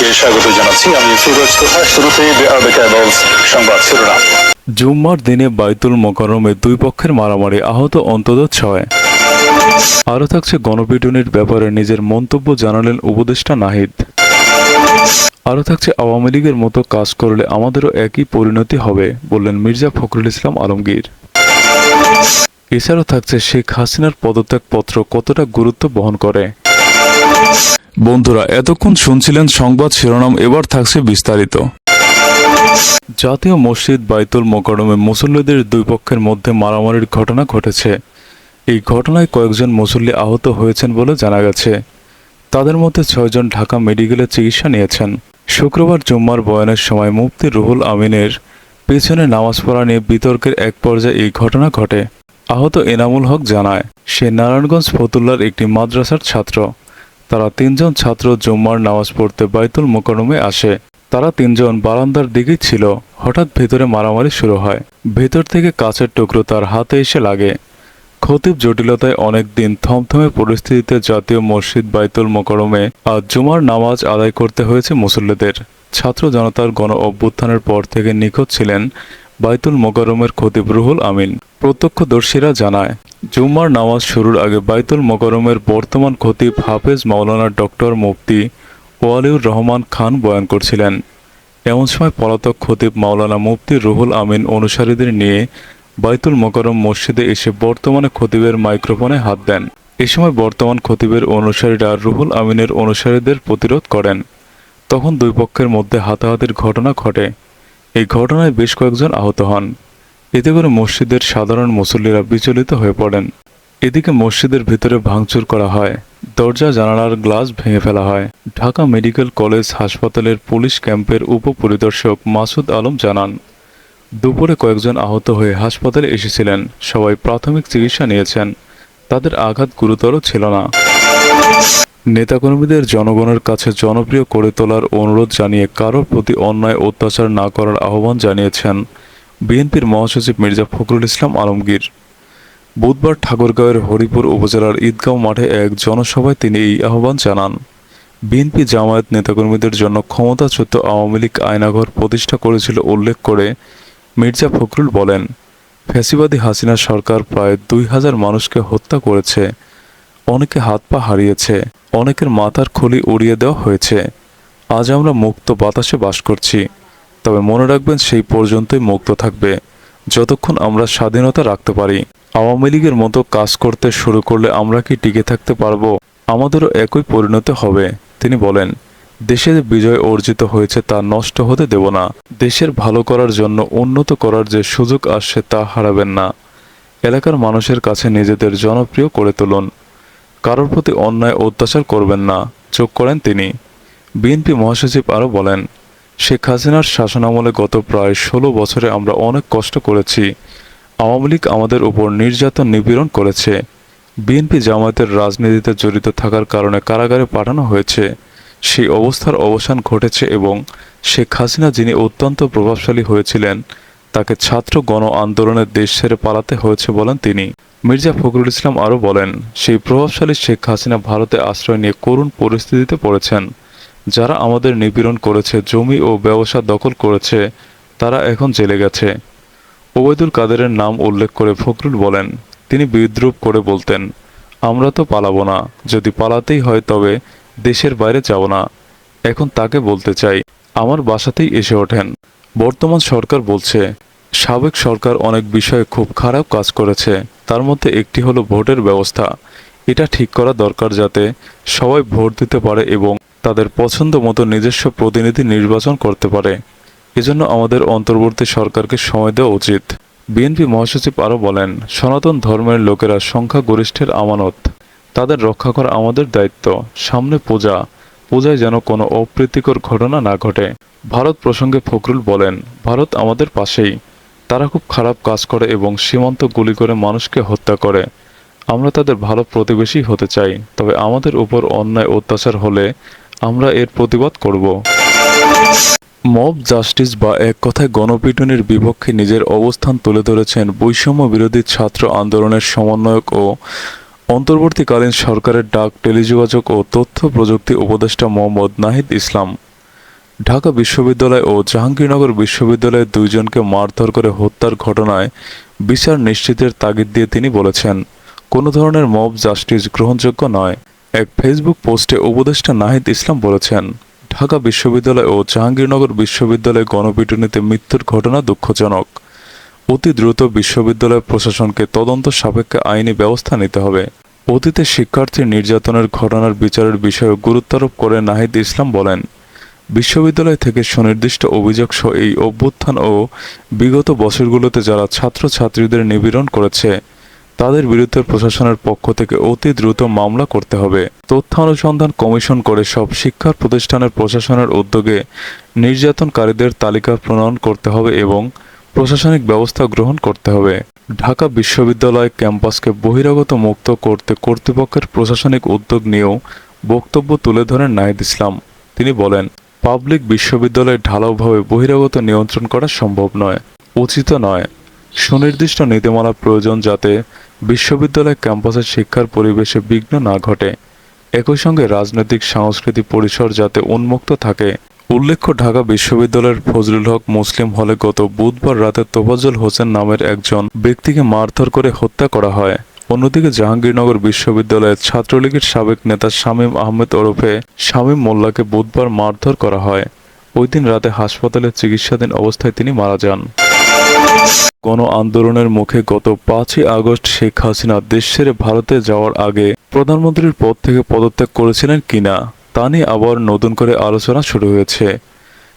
সবাইকে স্বাগত জানাচ্ছি। আমি তোহা সংবাদ শিরোনাম। জুম্মার দিনে বাইতুল মোকারমে দুই পক্ষের মারামারি আহত অন্তত ছয়। আরও থাকছে গণপিটুনির ব্যাপারে নিজের মন্তব্য জানালেন উপদেষ্টা নাহিদ। আরও থাকছে আওয়ামী লীগের মতো কাজ করলে আমাদেরও একই পরিণতি হবে, বললেন মির্জা ফখরুল ইসলাম আলমগীর। এছাড়াও থাকছে শেখ হাসিনার পদত্যাগপত্র কতটা গুরুত্ব বহন করে। বন্ধুরা, এতক্ষণ শুনছিলেন সংবাদ শিরোনাম, এবার থাকছে বিস্তারিত। জাতীয় মসজিদ বাইতুল মোকারমে মুসল্লিদের দুই পক্ষের মধ্যে মারামারির ঘটনা ঘটেছে। এই ঘটনায় কয়েকজন মুসল্লি আহত হয়েছেন বলে জানা গেছে। তাদের মধ্যে ছয়জন ঢাকা মেডিকেলে চিকিৎসা নিয়েছেন। শুক্রবার জুম্মার বয়ানের সময় মুফতি রুহুল আমিনের পেছনে নামাজ পড়া নিয়ে বিতর্কের এক পর্যায়ে এই ঘটনা ঘটে। আহত এনামুল হক জানায়, সে নারায়ণগঞ্জ ফতুল্লার একটি মাদ্রাসার ছাত্র। তারা তিনজন ছাত্র জুম্মার নামাজ পড়তে বাইতুল মোকারমে আসে। তারা তিনজন বারান্দার দিকেই ছিল। হঠাৎ ভেতরে মারামারি শুরু হয়। ভেতর থেকে কাছের টুকরো তার হাতে এসে লাগে। খতিব জটিলতায় অনেক দিন থমথমে পরিস্থিতিতে জাতীয় মসজিদ বাইতুল মোকরমে আজ জুমার নামাজ আদায় করতে হয়েছে মুসল্লিদের। ছাত্র জনতার গণ অভ্যুত্থানের পর থেকে নিখোঁজ ছিলেন বাইতুল মোকরমের খতিব রুহুল আমিন। প্রত্যক্ষদর্শীরা জানায় জুম্মার নামাজ শুরুর আগে বাইতুল মোকরমের বর্তমান খতিব হাফেজ মাওলানা ডক্টর মুফতি ওয়ালিউর রহমান খান বয়ান করছিলেন। এমন সময় পলাতক খতিব মাওলানা মুফতি রুহুল আমিন অনুসারীদের নিয়ে বাইতুল মোকারম মসজিদে এসে বর্তমানে খতিবের মাইক্রোফোনে হাত দেন। এ সময় বর্তমান খতিবের অনুসারীরা রুহুল আমিনের অনুসারীদের প্রতিরোধ করেন। তখন দুই পক্ষের মধ্যে হাতাহাতির ঘটনা ঘটে। এই ঘটনায় বেশ কয়েকজন আহত হন। এতে করে মসজিদের সাধারণ মুসল্লিরা বিচলিত হয়ে পড়েন। এদিকে মসজিদের ভিতরে ভাঙচুর করা হয়, দরজা, জানালার গ্লাস ভেঙে ফেলা হয়। ঢাকা মেডিকেল কলেজ হাসপাতালের পুলিশ ক্যাম্পের উপপরিদর্শক মাসুদ আলম জানান, দুপুরে কয়েকজন আহত হয়ে হাসপাতালে এসেছিলেন। সবাই প্রাথমিক চিকিৎসা নিয়েছেন। তাদের আঘাত গুরুতর ছিল না। নেতাকর্মীদের জনগণের কাছে জনপ্রিয় করে তোলার অনুরোধ জানিয়ে কারোর প্রতি অন্যায় অত্যাচার না করার আহ্বান জানিয়েছেন বিএনপির মহাসচিব মির্জা ফখরুল ইসলাম আলমগীর। বুধবার ঠাকুরগাঁওয়ের হরিপুর উপজেলার ঈদগাঁও মাঠে এক জনসভায় তিনি এই আহ্বান জানান। বিএনপি জামায়াত নেতাকর্মীদের জন্য ক্ষমতাচ্যুত আওয়ামী লীগ আয়নাঘর প্রতিষ্ঠা করেছিল উল্লেখ করে মির্জা ফখরুল বলেন, ফ্যাসিবাদী হাসিনা সরকার প্রায় দুই হাজার মানুষকে হত্যা করেছে, অনেকে হাত পা হারিয়েছে, অনেকের মাথার খুলি উড়িয়ে দেওয়া হয়েছে। আজ আমরা মুক্ত বাতাসে বাস করছি। তবে মনে রাখবেন সেই পর্যন্তই মুক্ত থাকবে, যতক্ষণ আমরা স্বাধীনতা রাখতে পারি। আওয়ামী লীগের মতো কাজ করতে শুরু করলে আমরা কি টিকে থাকতে পারব? আমাদেরও একই পরিণতি হবে, তিনি বলেন। দেশে বিজয় অর্জিত হয়েছে তা নষ্ট হতে দেব না। দেশের ভালো করার জন্য উন্নত করার যে সুযোগ আসছে তা হারাবেন না। এলাকার মানুষের কাছে নিজেদের জনপ্রিয় করে তুলুন। কারোর প্রতি অন্যায় অত্যাচার করবেন না যোগ করেন তিনি। বিএনপি মহাসচিব আরও বলেন শেখ হাসিনার শাসনামলে গত প্রায় ষোলো বছরে আমরা অনেক কষ্ট করেছি। আওয়ামী লীগ আমাদের উপর নির্যাতন নিপীড়ন করেছে। বিএনপি জামায়াতের রাজনীতিতে জড়িত থাকার কারণে কারাগারে পাঠানো হয়েছে। সেই অবস্থার অবসান ঘটেছে এবং শেখ হাসিনা যিনি অত্যন্ত প্রভাবশালী হয়েছিলেন, তাকে ছাত্র গণ আন্দোলনের দেশ ছেড়ে পালাতে হয়েছে বলেন তিনি। মির্জা ফখরুল ইসলাম আরও বলেন, সেই প্রভাবশালী শেখ হাসিনা ভারতে আশ্রয় নিয়ে করুণ পরিস্থিতিতে পড়েছেন। যারা আমাদের নিপীড়ন করেছে, জমি ও ব্যবসা দখল করেছে, তারা এখন জেলে গেছে। ওবায়দুল কাদেরের নাম উল্লেখ করে ফখরুল বলেন, তিনি বিদ্রুপ করে বলতেন, আমরা তো পালাবো না, যদি পালাতেই হয় তবে দেশের বাইরে যাব না। এখন তাকে বলতে চাই, আমার বাসাতেই এসে ওঠেন। বর্তমান সরকার বলছে, সাবেক সরকার অনেক বিষয়ে খুব খারাপ কাজ করেছে, তার মধ্যে একটি হলো ভোটের ব্যবস্থা। এটা ঠিক করা দরকার যাতে সবাই ভোট দিতে পারে এবং তাদের পছন্দ মতো নিজস্ব প্রতিনিধি নির্বাচন করতে পারে। এজন্য আমাদের অন্তর্বর্তী সরকারকে সময় দেওয়া উচিত। বিএনপি মহাসচিব আরও বলেন, সনাতন ধর্মের লোকেরা সংখ্যাগরিষ্ঠের আমানত। তাদের রক্ষা করা আমাদের দায়িত্ব। সামনে পূজা। পূজায় যেন কোনো অপ্রীতিকর ঘটনা না ঘটে। ভারত প্রসঙ্গে ফখরুল বলেন, ভারত আমাদের পাশেই। তারা খুব খারাপ কাজ করে এবং সীমান্ত গুলি করে মানুষকে হত্যা করে। আমরা তাদের ভালো প্রতিবেশী হতে চাই, তবে আমাদের উপর অন্যায় অত্যাচার হলে আমরা এর প্রতিবাদ করব। মব, জাস্টিস বা এক কথায় গণপিটুনির বিপক্ষে নিজের অবস্থান তুলে ধরেছেন বৈষম্য বিরোধী ছাত্র আন্দোলনের সমন্বয়ক ও অন্তর্বর্তীকালীন সরকারের ডাক, টেলিযোগাযোগ ও তথ্য প্রযুক্তি উপদেষ্টা মোহাম্মদ নাহিদ ইসলাম। ঢাকা বিশ্ববিদ্যালয় ও জাহাঙ্গীরনগর বিশ্ববিদ্যালয়ে দুইজনকে মারধর করে হত্যার ঘটনায় বিচার নিশ্চিতের তাগিদ দিয়ে তিনি বলেছেন, কোনো ধরনের মব, জাস্টিস গ্রহণযোগ্য নয়। এক ফেসবুক পোস্টে উপদেষ্টা নাহিদ ইসলাম বলেছেন, ঢাকা বিশ্ববিদ্যালয় ও জাহাঙ্গীরনগর বিশ্ববিদ্যালয়ে গণপিটুনিতে মৃত্যুর ঘটনা দুঃখজনক। অতি দ্রুত বিশ্ববিদ্যালয় প্রশাসনকে তদন্ত সাপেক্ষে আইনি ব্যবস্থা নিতে হবে। অতীতে শিক্ষার্থী নির্যাতনের ঘটনার বিচারের বিষয়ে গুরুত্বারোপ করে নাহিদ ইসলাম বলেন, বিশ্ববিদ্যালয় থেকে সুনির্দিষ্ট অভিযোগ সহ এই অভ্যুত্থান ও বিগত বছরগুলোতে যারা ছাত্রছাত্রীদের নিপীড়ন করেছে তাদের বিরুদ্ধে প্রশাসনের পক্ষ থেকে অতি দ্রুত মামলা করতে হবে। তথ্য অনুসন্ধান কমিশন করে সব শিক্ষা প্রতিষ্ঠানের প্রশাসনের উদ্যোগে নির্যাতনকারীদের তালিকা প্রণয়ন করতে হবে এবং প্রশাসনিক ব্যবস্থা গ্রহণ করতে হবে। ঢাকা বিশ্ববিদ্যালয় ক্যাম্পাসকে বহিরাগত মুক্ত করতে কর্তৃপক্ষের প্রশাসনিক উদ্যোগ নিয়েও বক্তব্য তুলে ধরেন নাহিদ ইসলাম। তিনি বলেন, পাবলিক বিশ্ববিদ্যালয়ে ঢালাওভাবে বহিরাগত নিয়ন্ত্রণ করা সম্ভব নয়, উচিত নয়। সুনির্দিষ্ট নীতিমালা প্রয়োজন যাতে বিশ্ববিদ্যালয় ক্যাম্পাসের শিক্ষার পরিবেশে বিঘ্ন না ঘটে। একই সঙ্গে রাজনৈতিক সাংস্কৃতিক পরিসর যাতে উন্মুক্ত থাকে। উল্লেখ্য, ঢাকা বিশ্ববিদ্যালয়ের ফজলুল হক মুসলিম হলে গত বুধবার রাতে তোফাজ্জল হোসেন নামের একজন ব্যক্তিকে মারধর করে হত্যা করা হয়। অন্যদিকে জাহাঙ্গীরনগর বিশ্ববিদ্যালয়ের ছাত্রলীগের সাবেক নেতা শামীম আহমেদ ওরফে শামীম মোল্লাকে বুধবার মারধর করা হয়। ওই দিন রাতে হাসপাতালে চিকিৎসাধীন অবস্থায় তিনি মারা যান। গণ আন্দোলনের মুখে গত পাঁচই আগস্ট শেখ হাসিনা দেশ ভারতে যাওয়ার আগে প্রধানমন্ত্রীর পদ থেকে পদত্যাগ করেছিলেন কিনা তা নিয়ে আবার নতুন করে আলোচনা শুরু হয়েছে।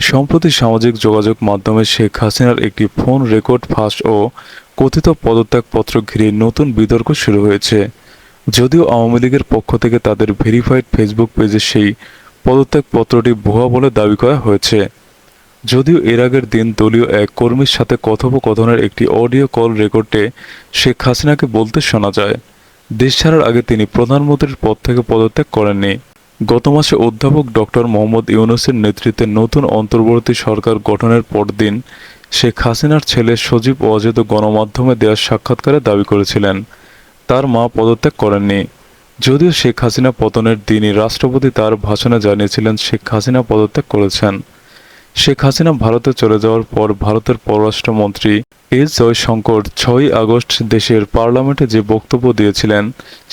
সম্প্রতি সামাজিক যোগাযোগ মাধ্যমে শেখ হাসিনার একটি ফোন রেকর্ড ফাঁস ও কথিত পদত্যাগপত্র ঘিরে নতুন বিতর্ক শুরু হয়েছে। যদিও আওয়ামী লীগের পক্ষ থেকে তাদের ভেরিফাইড ফেসবুক পেজে সেই পদত্যাগপত্রটি ভুয়া বলে দাবি করা হয়েছে। যদিও এর আগের দিন দলীয় এক কর্মীর সাথে কথোপকথনের একটি অডিও কল রেকর্ডে শেখ হাসিনাকে বলতে শোনা যায়, দেশ ছাড়ার আগে তিনি প্রধানমন্ত্রীর পদ থেকে পদত্যাগ করেননি। গত মাসে অধ্যাপক ডক্টর মোহাম্মদ ইউনুসের নেতৃত্বে নতুন অন্তর্বর্তী সরকার গঠনের পরদিন শেখ হাসিনার ছেলে সজীব ওয়াজেদ গণমাধ্যমে দেওয়া সাক্ষাৎকারে দাবি করেছিলেন, তার মা পদত্যাগ করেননি। যদিও শেখ হাসিনা পতনের দিনই রাষ্ট্রপতি তার ভাষণে জানিয়েছিলেন, শেখ হাসিনা পদত্যাগ করেছেন। শেখ হাসিনা ভারতে চলে যাওয়ার পর ভারতের পররাষ্ট্রমন্ত্রী এস জয়শঙ্কর ছয়ই আগস্ট দেশের পার্লামেন্টে যে বক্তব্য দিয়েছিলেন,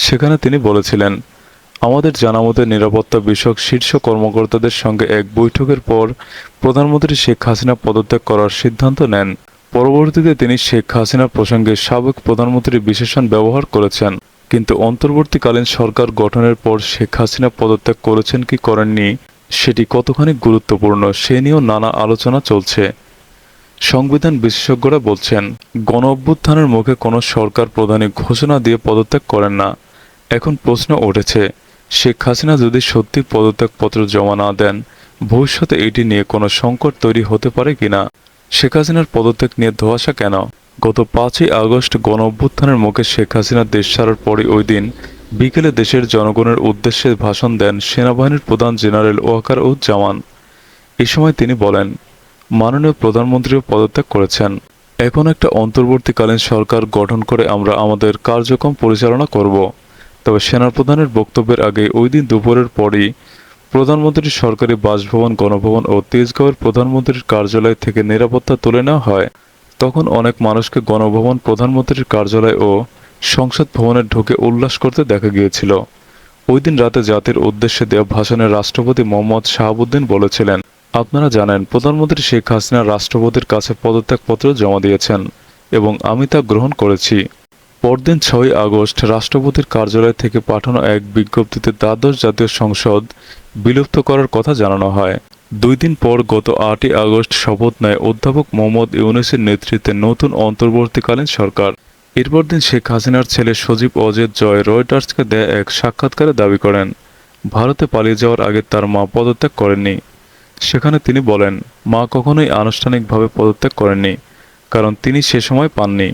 সেখানে তিনি বলেছিলেন, আমাদের জানামতে নিরাপত্তা বিষয়ক শীর্ষ কর্মকর্তাদের সঙ্গে এক বৈঠকের পর প্রধানমন্ত্রী শেখ হাসিনা পদত্যাগ করার সিদ্ধান্ত নেন। পরবর্তীতে তিনি শেখ হাসিনা প্রসঙ্গে সাবেক প্রধানমন্ত্রী বিশেষণ ব্যবহার করেছেন। কিন্তু অন্তর্বর্তীকালীন সরকার গঠনের পর শেখ হাসিনা পদত্যাগ করেছেন কি করেননি সেটি কতখানি গুরুত্বপূর্ণ সে নিয়েও নানা আলোচনা চলছে। সংবিধান বিশেষজ্ঞরা বলছেন, গণ অভ্যুত্থানের মুখে কোনো সরকার প্রধানী ঘোষণা দিয়ে পদত্যাগ করেন না। এখন প্রশ্ন উঠেছে, শেখ হাসিনা যদি সত্যি পদত্যাগপত্র জমা না দেন, ভবিষ্যতে এটি নিয়ে কোনো সংকট তৈরি হতে পারে কিনা? শেখ হাসিনার পদত্যাগ নিয়ে ধোয়াশা কেন? গত পাঁচই আগস্ট গণ অভ্যুত্থানের মুখে শেখ হাসিনা দেশ ছাড়ার পরে ওই দিন বিকেলে দেশের জনগণের উদ্দেশ্যে ভাষণ দেন সেনাবাহিনীর প্রধান জেনারেল ওয়াকার উজ্জামান এ সময় তিনি বলেন, মাননীয় প্রধানমন্ত্রীও পদত্যাগ করেছেন। এখন একটা অন্তর্বর্তীকালীন সরকার গঠন করে আমরা আমাদের কার্যক্রম পরিচালনা করব। তবে সেনাপ্রধানের বক্তব্যের আগে ওই দিন দুপুরের পরই প্রধানমন্ত্রীর সরকারি বাসভবন, গণভবন ও তেজগাঁওয়ের প্রধানমন্ত্রীর কার্যালয় থেকে নিরাপত্তা তুলে নেওয়া হয়। তখন অনেক মানুষকে গণভবন প্রধানমন্ত্রীর কার্যালয় ও সংসদ ভবনে ঢুকে উল্লাস করতে দেখা গিয়েছিল। ওই দিন রাতে জাতির উদ্দেশ্যে দেওয়া ভাষণে রাষ্ট্রপতি মোহাম্মদ শাহাবুদ্দিন বলেছিলেন, আপনারা জানেন, প্রধানমন্ত্রী শেখ হাসিনা রাষ্ট্রপতির কাছে পদত্যাগপত্র জমা দিয়েছেন এবং আমি তা গ্রহণ করেছি। পরদিন ছয় আগস্ট রাষ্ট্রপতির কার্যালয় থেকে পাঠানো এক বিজ্ঞপ্তিতে দ্বাদশ জাতীয় সংসদ বিলুপ্ত করার কথা জানানো হয়। দুই দিন পর গত আটই আগস্ট শপথ নেয় অধ্যাপক মোহাম্মদ ইউনুসের নেতৃত্বে নতুন অন্তর্বর্তীকালীন সরকার। এরপর দিন শেখ হাসিনার ছেলে সজীব অজেদ জয় রয়টার্সকে দেয়া এক সাক্ষাৎকারে দাবি করেন, ভারতে পালিয়ে যাওয়ার আগে তার মা পদত্যাগ করেননি। সেখানে তিনি বলেন, মা কখনোই আনুষ্ঠানিকভাবে পদত্যাগ করেননি, কারণ তিনি সে সময় পাননি।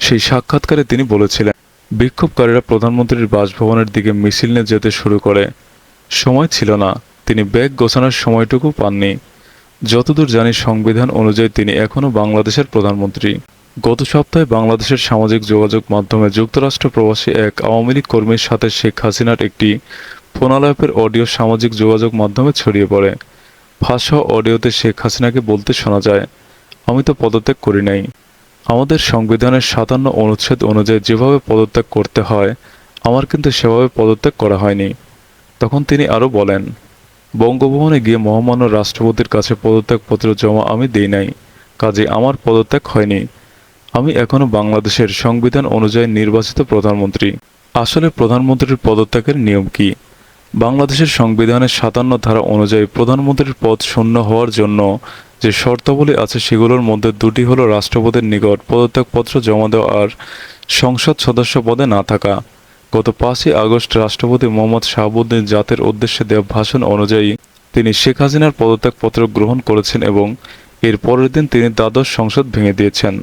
সেই সাক্ষাৎকারে তিনি বলেছিলেন, বিক্ষোভকারীরা প্রধানমন্ত্রীর বাসভবনের দিকে মিছিল নিয়ে যেতে শুরু করে। সময় ছিল না, তিনি ব্যাগ গোছানোর সময়টুকু পাননি। যতদূর জানি সংবিধান অনুযায়ী তিনি এখনও বাংলাদেশের প্রধানমন্ত্রী। গত সপ্তাহে বাংলাদেশের সামাজিক যোগাযোগ মাধ্যমে যুক্তরাষ্ট্র প্রবাসী এক আওয়ামী লীগ কর্মীর সাথে শেখ হাসিনার একটি ফোনালাপের অডিও সামাজিক যোগাযোগ মাধ্যমে ছড়িয়ে পড়ে। ফাঁস অডিওতে শেখ হাসিনাকে বলতে শোনা যায়, আমি তো পদত্যাগ করি নাই। আমাদের সংবিধানের সাতান্ন অনুচ্ছেদ অনুযায়ী যেভাবে পদত্যাগ করতে হয়, আমার কিন্তু সেভাবে পদত্যাগ করা হয়নি। তখন তিনি আরও বলেন, বঙ্গভবনে গিয়ে মহামান্য রাষ্ট্রপতির কাছে পদত্যাগপত্র জমা আমি দেই নাই কাজে আমার পদত্যাগ হয়নি। আমি এখনও বাংলাদেশের সংবিধান অনুযায়ী নির্বাচিত প্রধানমন্ত্রী। আসলে প্রধানমন্ত্রীর পদত্যাগের নিয়ম কি? বাংলাদেশের সংবিধানের সাতান্ন ধারা অনুযায়ী প্রধানমন্ত্রীর পদ শূন্য হওয়ার জন্য যে শর্তাবলী আছে সেগুলোর মধ্যে দুটি হলো রাষ্ট্রপতির নিকট পদত্যাগপত্র জমা দেওয়া আর সংসদ সদস্য পদে না থাকা। গত পাঁচই আগস্ট রাষ্ট্রপতি মোহাম্মদ শাহাবুদ্দিন জাতের উদ্দেশ্যে দেওয়া ভাষণ অনুযায়ী তিনি শেখ হাসিনার পদত্যাগপত্র গ্রহণ করেছেন এবং এর পরের দিন তিনি দ্বাদশ সংসদ ভেঙে দিয়েছেন।